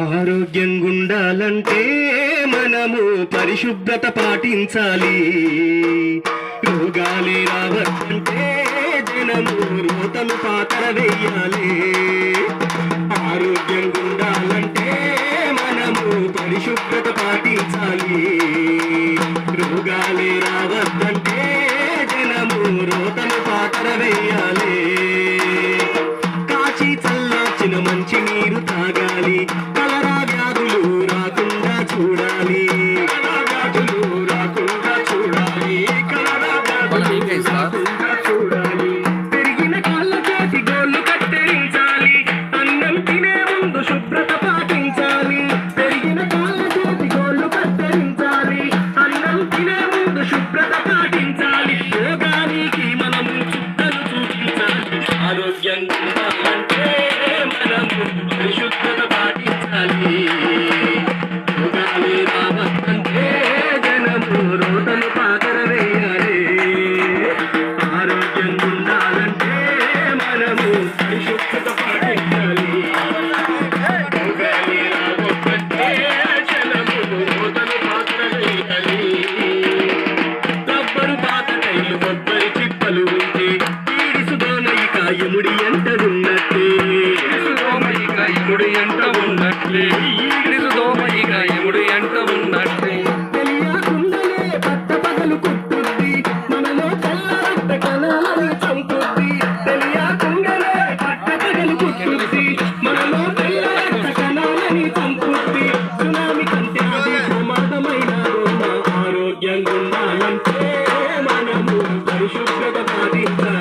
ఆరోగ్యంగా ఉండాలంటే మనము పరిశుభ్రత పాటించాలి. రోగాలే రావాలంటే జనము రోతలు పాత్ర వెయ్యాలి ఆరోగ్యంగా ఉండాలంటే మనము పాటించాలి యోగాలే రావద్దంటే జనము రోతలు పాతర వేయాలి ఆరోగ్యంగా ఉండాలంటే మనము పాటించాలి యోగాలే రావద్దంటే జనము రోతలు పాతర వేయాలి పాత కొబ్బరి చిప్పలు ఉంటే ఈడిసు ఇముడి ఎంట ఉన్నట్లే దోమ ఇక ఇముడి ఎంట ఉన్నట్లే దోమ ఇక ఇముడి ఎంట ఉన్నట్లే ఆరోగ్యంగా ఉండాలంటే మనము పరిశుభ్రత సాధించాలి.